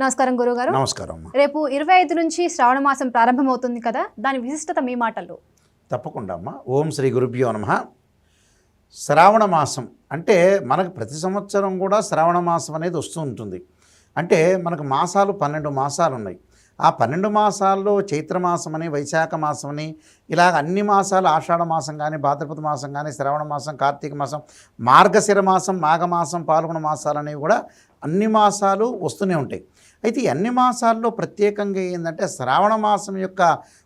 నమస్కారం గురుగారు నమస్కారం రేపు ఇరవై ఐదు నుంచి శ్రావణ మాసం ప్రారంభమవుతుంది కదా దాని విశిష్టత మీ మాటల్లో. తప్పకుండా అమ్మా. ఓం శ్రీ గురుభ్యో నమ. శ్రావణ మాసం అంటే మనకు ప్రతి సంవత్సరం కూడా శ్రావణ మాసం అనేది వస్తూ ఉంటుంది. అంటే మనకు మాసాలు పన్నెండు మాసాలు ఉన్నాయి. ఆ పన్నెండు మాసాల్లో చైత్ర మాసం అని వైశాఖ మాసం అని ఇలాగ అన్ని మాసాలు ఆషాఢ మాసం కానీ భాద్రపద మాసం కానీ శ్రావణ మాసం కార్తీక మాసం మార్గశిర మాసం మాఘమాసం పాల్గొన మాసాలు అనేవి కూడా అన్ని మాసాలు వస్తూనే ఉంటాయి. అయితే ఈ అన్ని మాసాల్లో ప్రత్యేకంగా ఏంటంటే శ్రావణ మాసం యొక్క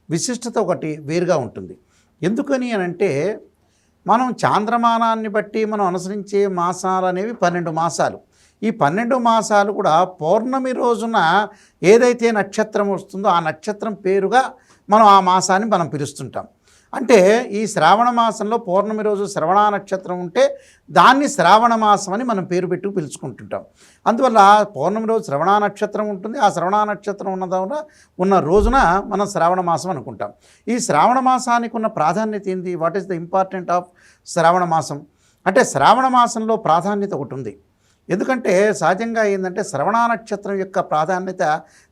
విశిష్టత ఒకటి వేరుగా ఉంటుంది. ఎందుకని అని అంటే మనం చాంద్రమానాన్ని బట్టి మనం అనుసరించే మాసాలు అనేవి పన్నెండు మాసాలు. ఈ పన్నెండు మాసాలు కూడా పౌర్ణమి రోజున ఏదైతే నక్షత్రం వస్తుందో ఆ నక్షత్రం పేరుగా మనం ఆ మాసాన్ని మనం పిలుస్తుంటాం. అంటే ఈ శ్రావణ మాసంలో పౌర్ణమి రోజు శ్రవణ నక్షత్రం ఉంటే దాన్ని శ్రావణ మాసం అని మనం పేరు పెట్టి పిలుచుకుంటుంటాం. అందువల్ల పౌర్ణమి రోజు శ్రవణ నక్షత్రం ఉంటుంది. ఆ శ్రవణ నక్షత్రం ఉన్నదవన ఉన్న రోజున మనం శ్రావణ మాసం అనుకుంటాం. ఈ శ్రావణ మాసానికి ఉన్న ప్రాధాన్యత ఏంది? What is the important of Shravana మాసం? అంటే శ్రావణ మాసంలో ప్రాధాన్యత ఒకటి ఉంది. ఎందుకంటే సహజంగా ఏంటంటే శ్రవణ నక్షత్రం యొక్క ప్రాధాన్యత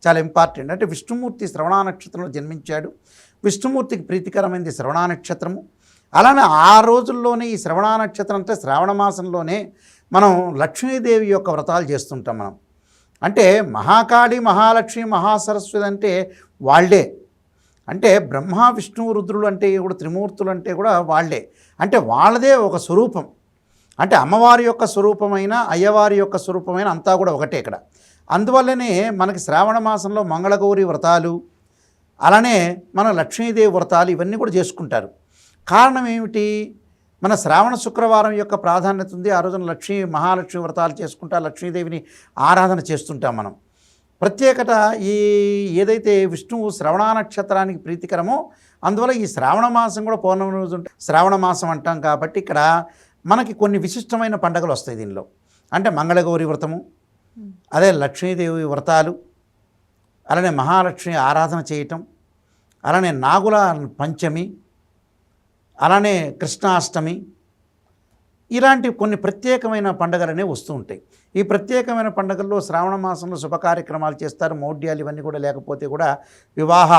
చాలా ఇంపార్టెంట్ అంటే విష్ణుమూర్తి శ్రవణ నక్షత్రంలో జన్మించాడు. విష్ణుమూర్తికి ప్రీతికరమైనది శ్రవణ నక్షత్రము. అలానే ఆ రోజుల్లోనే ఈ శ్రవణ నక్షత్రం అంటే శ్రావణ మాసంలోనే మనం లక్ష్మీదేవి యొక్క వ్రతాలు చేస్తుంటాం మనం. అంటే మహాకాళి మహాలక్ష్మి మహాసరస్వతి అంటే వాళ్ళే. అంటే బ్రహ్మ విష్ణువు రుద్రులు అంటే కూడా త్రిమూర్తులు అంటే కూడా వాళ్ళే. అంటే వాళ్ళదే ఒక స్వరూపం. అంటే అమ్మవారి యొక్క స్వరూపమైన అయ్యవారి యొక్క స్వరూపమైన అంతా కూడా ఒకటే ఇక్కడ. అందువల్లనే మనకి శ్రావణ మాసంలో మంగళగౌరి వ్రతాలు అలానే మన లక్ష్మీదేవి వ్రతాలు ఇవన్నీ కూడా చేసుకుంటారు. కారణం ఏమిటి? మన శ్రావణ శుక్రవారం యొక్క ప్రాధాన్యత ఉంది. ఆ రోజున లక్ష్మీ మహాలక్ష్మి వ్రతాలు చేసుకుంటా లక్ష్మీదేవిని ఆరాధన చేస్తుంటాం మనం. ప్రత్యేకత ఈ ఏదైతే విష్ణువు శ్రవణ నక్షత్రానికి ప్రీతికరమో అందువల్ల ఈ శ్రావణ మాసం కూడా పౌర్ణమి రోజు శ్రావణ మాసం అంటాం కాబట్టి ఇక్కడ మనకి కొన్ని విశిష్టమైన పండుగలు వస్తాయి దీనిలో. అంటే మంగళగౌరి వ్రతము అదే లక్ష్మీదేవి వ్రతాలు అలానే మహాలక్ష్మి ఆరాధన చేయటం అలానే నాగుల పంచమి అలానే కృష్ణాష్టమి ఇలాంటి కొన్ని ప్రత్యేకమైన పండుగలనే వస్తూ ఉంటాయి. ఈ ప్రత్యేకమైన పండుగల్లో శ్రావణ మాసంలో శుభ కార్యక్రమాలు చేస్తారు. మౌఢ్యాలు ఇవన్నీ కూడా లేకపోతే కూడా వివాహ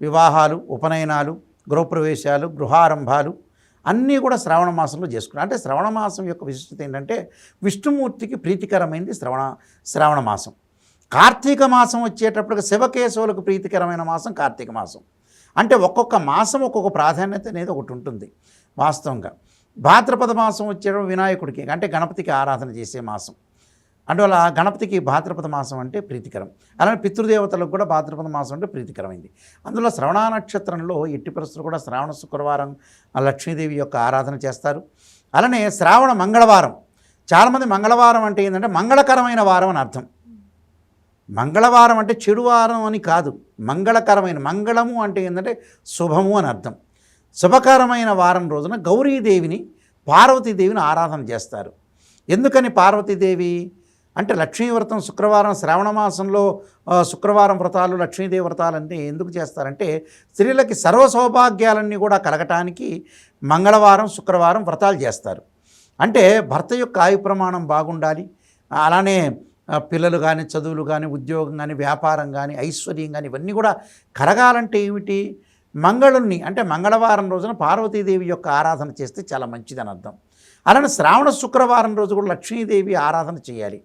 వివాహాలు ఉపనయనాలు గృహప్రవేశాలు గృహారంభాలు అన్నీ కూడా శ్రావణ మాసంలో చేసుకున్నాం అంటే శ్రవణ మాసం యొక్క విశిష్టత ఏంటంటే విష్ణుమూర్తికి ప్రీతికరమైనది శ్రవణ శ్రావణ మాసం. కార్తీక మాసం వచ్చేటప్పటికి శివకేశవులకు ప్రీతికరమైన మాసం కార్తీక మాసం. అంటే ఒక్కొక్క మాసం ఒక్కొక్క ప్రాధాన్యత అనేది ఒకటి ఉంటుంది వాస్తవంగా. భాద్రపద మాసం వచ్చేటప్పుడు వినాయకుడికి అంటే గణపతికి ఆరాధన చేసే మాసం. అందువల్ల గణపతికి భాద్రపద మాసం అంటే ప్రీతికరం. అలానే పితృదేవతలకు కూడా భాద్రపద మాసం అంటే ప్రీతికరమైంది. అందులో శ్రవణ నక్షత్రంలో ఎట్టి పరిస్థితులు కూడా శ్రావణ శుక్రవారం లక్ష్మీదేవి యొక్క ఆరాధన చేస్తారు. అలానే శ్రావణ మంగళవారం. చాలామంది మంగళవారం అంటే ఏంటంటే మంగళకరమైన వారం అని అర్థం. మంగళవారం అంటే చెడు వారం అని కాదు. మంగళకరమైన మంగళము అంటే ఏంటంటే శుభము అని అర్థం. శుభకరమైన వారం రోజున గౌరీదేవిని పార్వతీదేవిని ఆరాధన చేస్తారు. ఎందుకని పార్వతీదేవి? అంటే లక్ష్మీ వ్రతం శుక్రవారం శ్రావణ మాసంలో శుక్రవారం వ్రతాలు లక్ష్మీదేవి వ్రతాలు అంటే ఎందుకు చేస్తారంటే స్త్రీలకి సర్వ సౌభాగ్యాలన్నీ కూడా కలగటానికి మంగళవారం శుక్రవారం వ్రతాలు చేస్తారు. అంటే భర్త యొక్క ఆయు ప్రమాణం బాగుండాలి. అలానే పిల్లలు కానీ చదువులు కానీ ఉద్యోగం కానీ వ్యాపారం కానీ ఐశ్వర్యం కానీ ఇవన్నీ కూడా కలగాలంటే ఏమిటి? మంగళుణ్ణి అంటే మంగళవారం రోజున పార్వతీదేవి యొక్క ఆరాధన చేస్తే చాలా మంచిదని అర్థం. అలానే శ్రావణ శుక్రవారం రోజు కూడా లక్ష్మీదేవి ఆరాధన చేయాలి.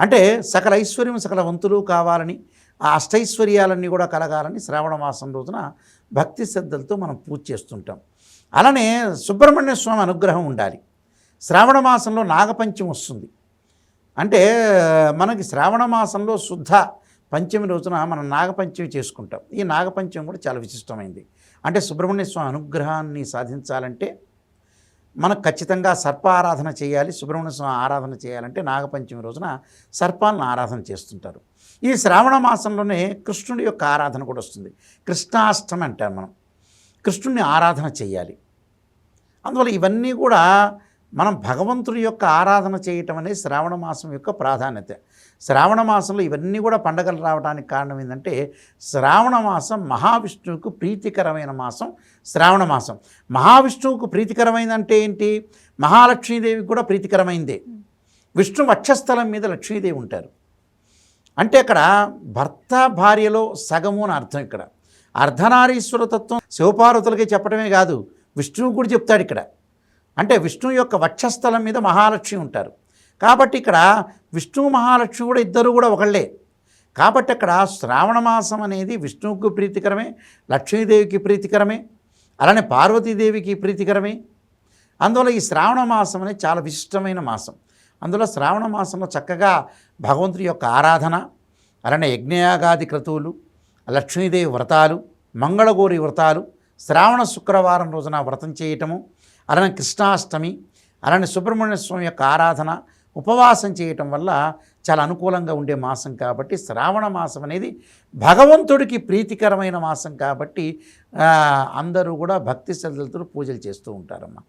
అంటే సకల ఐశ్వర్యం సకల వంతులు కావాలని ఆ అష్టైశ్వర్యాలన్నీ కూడా కలగాలని శ్రావణ మాసం రోజున భక్తి శ్రద్ధలతో మనం పూజ చేస్తుంటాం. అలానే సుబ్రహ్మణ్య స్వామి అనుగ్రహం ఉండాలి. శ్రావణ మాసంలో నాగపంచమి వస్తుంది. అంటే మనకి శ్రావణ మాసంలో శుద్ధ పంచమి రోజున మనం నాగపంచమి చేసుకుంటాం. ఈ నాగపంచమి కూడా చాలా విశిష్టమైంది. అంటే సుబ్రహ్మణ్య స్వామి అనుగ్రహాన్ని సాధించాలంటే మనకు ఖచ్చితంగా సర్ప ఆరాధన చేయాలి సుబ్రహ్మణ్య స్వామి ఆరాధన చేయాలంటే నాగపంచమి రోజున సర్పాలను ఆరాధన చేస్తుంటారు. ఈ శ్రావణ మాసంలోనే కృష్ణుడి యొక్క ఆరాధన కూడా వస్తుంది. కృష్ణాష్టమి అంటారు మనం. కృష్ణుడిని ఆరాధన చేయాలి. అందువల్ల ఇవన్నీ కూడా మనం భగవంతుడి యొక్క ఆరాధన చేయటం అనేది శ్రావణ మాసం యొక్క ప్రాధాన్యత. శ్రావణ మాసంలో ఇవన్నీ కూడా పండగలు రావడానికి కారణం ఏంటంటే శ్రావణ మాసం మహావిష్ణువుకు ప్రీతికరమైన మాసం శ్రావణ మాసం. మహావిష్ణువుకు ప్రీతికరమైందంటే ఏంటి? మహాలక్ష్మీదేవికి కూడా ప్రీతికరమైందే. విష్ణు వక్షస్థలం మీద లక్ష్మీదేవి ఉంటారు. అంటే ఇక్కడ భర్త భార్యలో సగము అని అర్థం ఇక్కడ. అర్ధనారీశ్వర తత్వం శివపార్వతులకి చెప్పడమే కాదు విష్ణువు కూడా చెప్తాడు ఇక్కడ. అంటే విష్ణువు యొక్క వక్షస్థలం మీద మహాలక్ష్మి ఉంటారు. కాబట్టి ఇక్కడ విష్ణు మహాలక్ష్మి కూడా ఇద్దరు కూడా ఒకళ్ళే. కాబట్టి అక్కడ శ్రావణ మాసం అనేది విష్ణువుకు ప్రీతికరమే లక్ష్మీదేవికి ప్రీతికరమే అలానే పార్వతీదేవికి ప్రీతికరమే. అందువల్ల ఈ శ్రావణ మాసం అనేది చాలా విశిష్టమైన మాసం. అందులో శ్రావణ మాసంలో చక్కగా భగవంతుడి యొక్క ఆరాధన అలానే యజ్ఞయాగాది క్రతువులు లక్ష్మీదేవి వ్రతాలు మంగళగౌరి వ్రతాలు శ్రావణ శుక్రవారం రోజున వ్రతం చేయటము అలానే కృష్ణాష్టమి అలానే సుబ్రహ్మణ్య స్వామి యొక్క ఆరాధన ఉపవాసం చేయటం వల్ల చాలా అనుకూలంగా ఉండే మాసం కాబట్టి శ్రావణ మాసం అనేది భగవంతుడికి ప్రీతికరమైన మాసం కాబట్టి అందరూ కూడా భక్తి శ్రద్ధలతో పూజలు చేస్తూ ఉంటారమ్మా.